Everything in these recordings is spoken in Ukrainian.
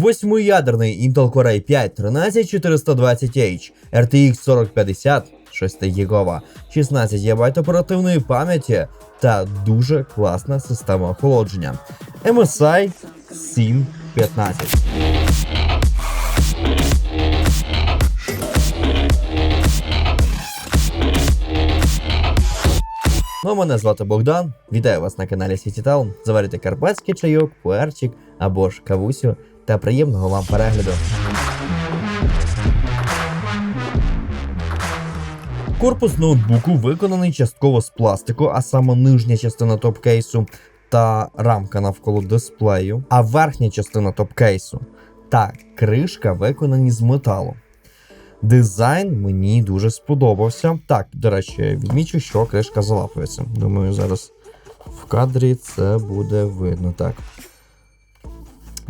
Восьмиядерний Intel Core i 5 13420H, RTX 4050, 6 гігова, 16 ГБ оперативної пам'яті та дуже класна система охолодження. MSI 715. Ну, мене звати Богдан. Вітаю вас на каналі Сітітал. Заварите карпатський чайок, пуерчик або ж кавусю та приємного вам перегляду. Корпус ноутбуку виконаний частково з пластику, а саме нижня частина топ-кейсу та рамка навколо дисплею, а верхня частина топ-кейсу та кришка виконані з металу. Дизайн мені дуже сподобався. Так, до речі, відмічу, що кришка залапується. Думаю, зараз в кадрі це буде видно. Так.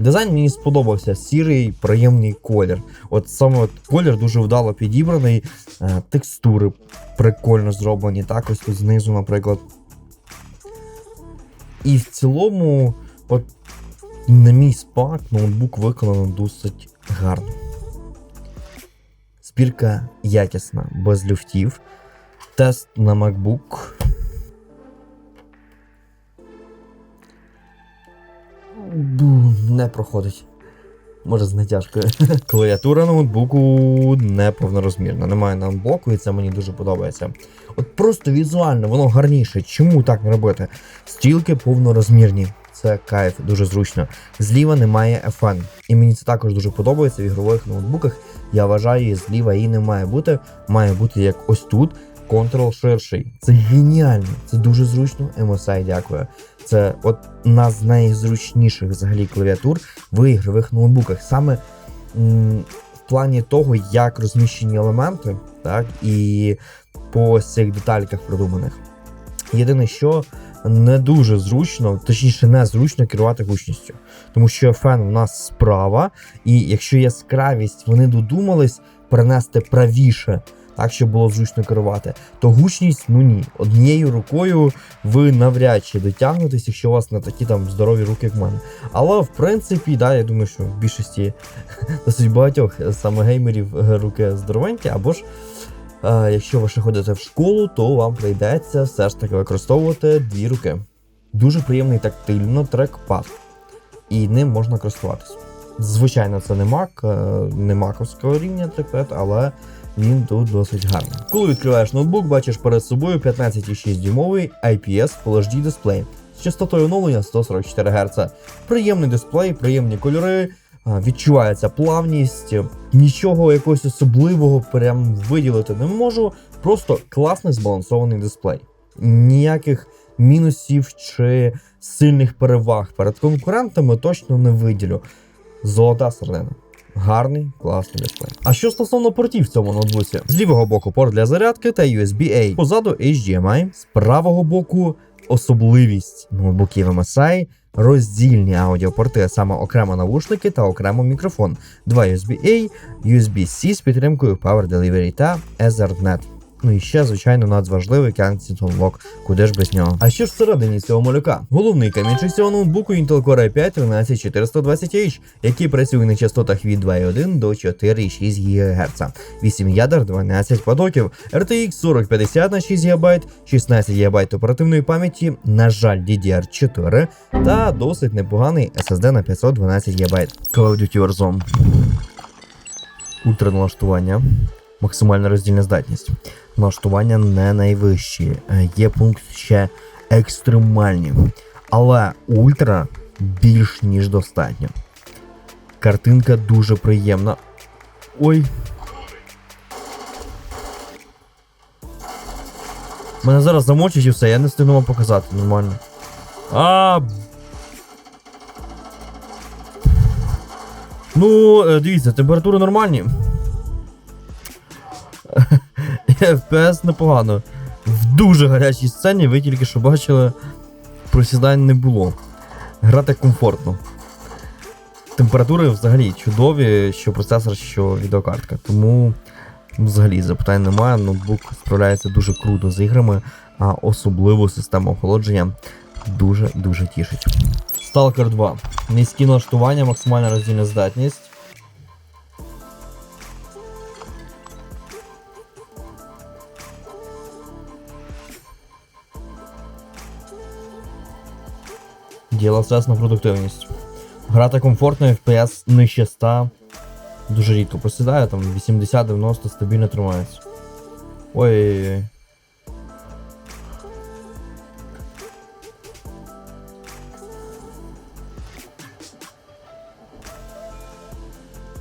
Дизайн мені сподобався. Сірий, приємний колір. От саме от колір дуже вдало підібраний. Е, текстури прикольно зроблені. Так, ось тут знизу, наприклад. І в цілому, от, на мій спак, ноутбук виконано досить гарно. Збірка якісна, без люфтів. Тест на MacBook. Не проходить. Може з натяжкою. Клавіатура ноутбуку не повнорозмірна. Немає на блоку, і це мені дуже подобається. От просто візуально воно гарніше. Чому так не робити? Стрілки повнорозмірні. Це кайф, дуже зручно. Зліва немає FN. І мені це також дуже подобається в ігрових ноутбуках. Я вважаю, зліва її не має бути. Має бути як ось тут. Контрол ширший. Це геніально, це дуже зручно. MSI дякую. Це одна з найзручніших взагалі клавіатур в ігрових ноутбуках. Саме в плані того, як розміщені елементи, так, і по цих детальках продуманих. Єдине, що не дуже зручно, точніше, не зручно керувати гучністю. Тому що фен у нас справа, і якщо яскравість вони додумались перенести правіше, так щоб було зручно керувати, то гучність, ну ні, однією рукою ви навряд чи дотягнетесь, якщо у вас не такі там здорові руки, як в мене. Але в принципі, да, я думаю, що в більшості досить багатьох саме геймерів руки здоровенькі, або ж. Е, якщо ви ще ходите в школу, то вам прийдеться все ж таки використовувати дві руки. Дуже приємний тактильно трекпад, і ним можна користуватись. Звичайно, це не Mac, е, не маковського рівня трекпад, але він тут досить гарний. Коли відкриваєш ноутбук, бачиш перед собою 15,6 дюймовий IPS Full HD дисплей з частотою оновлення 144 Гц. Приємний дисплей, приємні кольори. Відчувається плавність, нічого якогось особливого прям виділити не можу. Просто класний збалансований дисплей. Ніяких мінусів чи сильних переваг перед конкурентами точно не виділю. Золота середина. Гарний, класний дисплей. А що стосовно портів в цьому ноутбуці? З лівого боку порт для зарядки та USB-A, позаду HDMI, з правого боку особливість ноутбуків MSI роздільні аудіопорти, а саме окремо навушники та окремо мікрофон, два USB-A, USB-C з підтримкою Power Delivery та Ethernet. Ну і ще, звичайно, надзважливий Kensington Lock, куди ж без нього. А що ж всередині цього малюка? Головний камінчик цього ноутбуку Intel Core i 5 13420H, який працює на частотах від 2,1 до 4,6 ГГц, 8 ядер, 12 потоків, RTX 4050 на 6 ГБ, 16 ГБ оперативної пам'яті, на жаль, DDR4 та досить непоганий SSD на 512 ГБ. Call of Duty Warzone. Ультраналаштування. Максимальна роздільна здатність. Налаштування не найвищі. Е, Є пункт ще екстремальні. Але ультра більш ніж достатньо. Картинка дуже приємна. Ой. Мене зараз замочить і все, я не встигну вам показати нормально. А. Ну, е, дивіться, температури нормальні. FPS непогано. В дуже гарячій сцені ви тільки що бачили, просідань не було. Грати комфортно. Температури взагалі чудові, що процесор, що відеокартка. Тому взагалі запитань немає. Ноутбук справляється дуже круто з іграми, а особливо система охолодження дуже-дуже тішить. Stalker 2. Низькі налаштування, максимальна роздільна здатність. Діло стрес на продуктивність. Грати комфортно, FPS нижче 100. Дуже рідко просідає, там 80-90 стабільно тримається. Ой.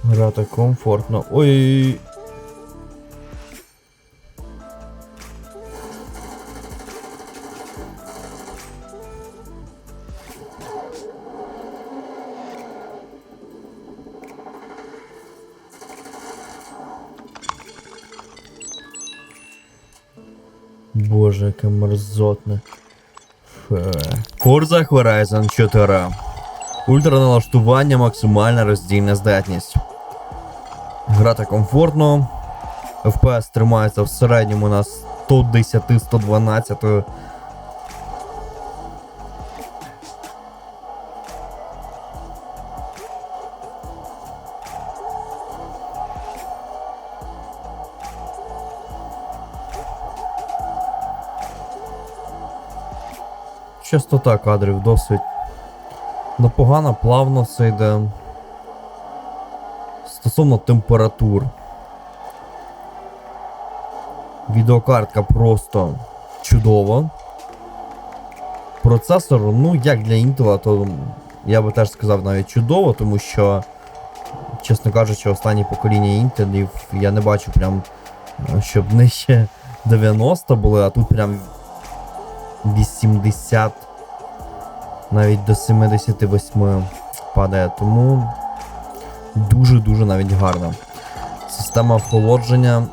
Грати комфортно. Ой. Боже, яке мерзотне. Forza Horizon 4. Ультраналаштування, максимальна роздільна здатність. Грати комфортно. FPS тримається в середньому на 110-112. Частота кадрів досить непогана, плавно все йде. Стосовно температур. Відеокартка просто чудова. Процесор, ну, як для Intel, то я би теж сказав навіть чудово, тому що, чесно кажучи, останні покоління Intel я не бачу прям, щоб нижче 90 були, а тут прям 80, навіть до 78 падає, тому дуже-дуже навіть гарно. Система охолодження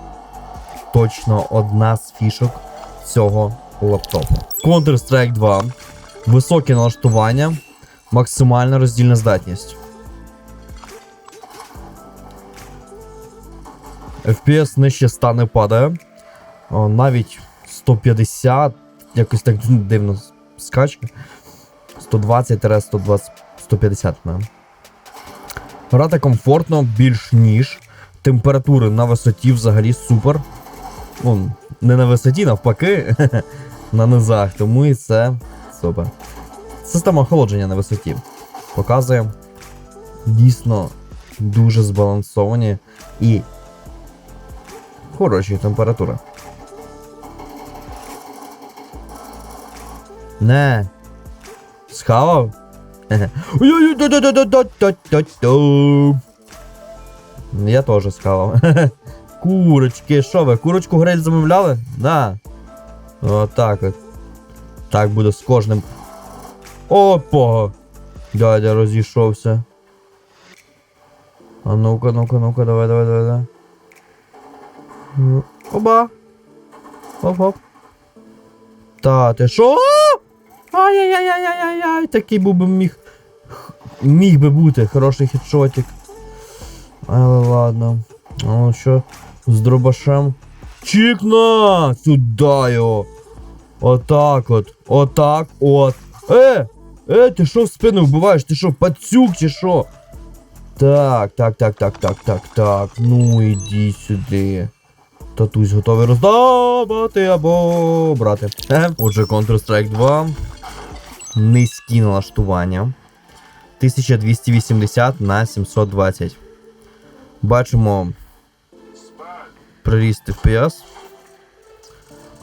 точно одна з фішок цього лаптопу. Counter-Strike 2. Високе налаштування, максимальна роздільна здатність. FPS нижче 100 не падає. Навіть 150, якось так дивно скачка. 120-120, 150 не. Грати комфортно, більш ніж. Температури на висоті взагалі супер. Ну, не на висоті, навпаки, на низах, тому і це супер. Система охолодження на висоті. Показує дійсно дуже збалансовані і хороші температури. Не. Схавав? Я теж схавав. Курочки, що ви? Курочку грель замовляли? Да. Отак от. Так буде з кожним. Опа! Дядя розійшовся. А ну-ка, ну-ка, ну-ка, давай, давай, давай, давай. Опа! Оп-оп. Та, ти шо? Ай-яй-яй-яй-яй-яй, такий був би міг. Міг би бути хороший хедшотик. Але ладно. Ну що? З дробашем. Чікна! Сюда його! Отак от. Отак от. Е! Е, ти що в спину вбиваєш? Ти що, пацюк чи що? Так, так, так, так, так, так, так. Ну іди сюди. Татусь готовий роздавати або брати. Е, Отже, Counter-Strike 2. Низькі налаштування. 1280 на 720. Бачимо приріст FPS.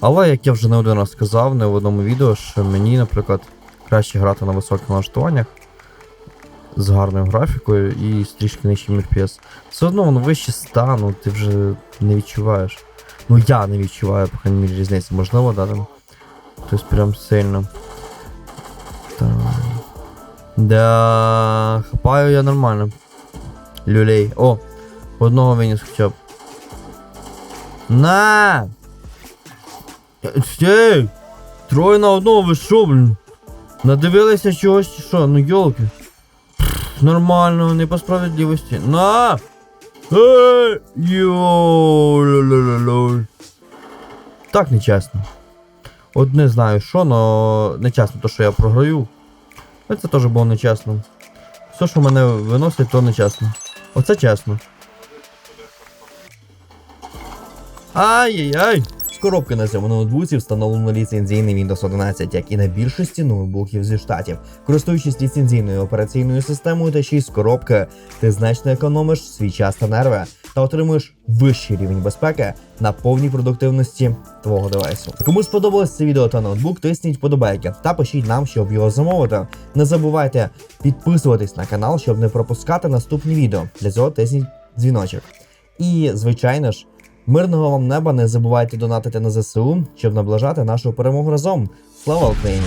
Але, як я вже не один раз сказав, не в одному відео, що мені, наприклад, краще грати на високих налаштуваннях з гарною графікою і з трішки нижчим FPS. Все одно воно вище 100, ну ти вже не відчуваєш. Ну я не відчуваю, по крайній мірі, різниці. Можливо, да, там. Тобто прям сильно. Да, хапаю я нормально. Люлей. О! Одного виніс хоча б. На! Стей! Троє на одного ви що, блін? Надивилися чогось чи що? Ну йолки. Нормально, не по справедливості. На! Ей! Йо! ля-ля-ля-ля. Так нечесно. От не знаю що, но нечесно то, що я програю. Але це теж було нечесно. Все, що мене виносить, то нечесно. Оце чесно. Ай-яй-яй! З коробки на цьому ноутбуці встановлено ліцензійний Windows 11, як і на більшості ноутбуків зі штатів. Користуючись ліцензійною операційною системою та ще й з коробки, ти значно економиш свій час та нерви та отримуєш вищий рівень безпеки на повній продуктивності твого девайсу. Кому сподобалось це відео та ноутбук, тисніть вподобайки та пишіть нам, щоб його замовити. Не забувайте підписуватись на канал, щоб не пропускати наступні відео. Для цього тисніть дзвіночок. І, звичайно ж, мирного вам неба не забувайте донатити на ЗСУ, щоб наближати нашу перемогу разом. Слава Україні!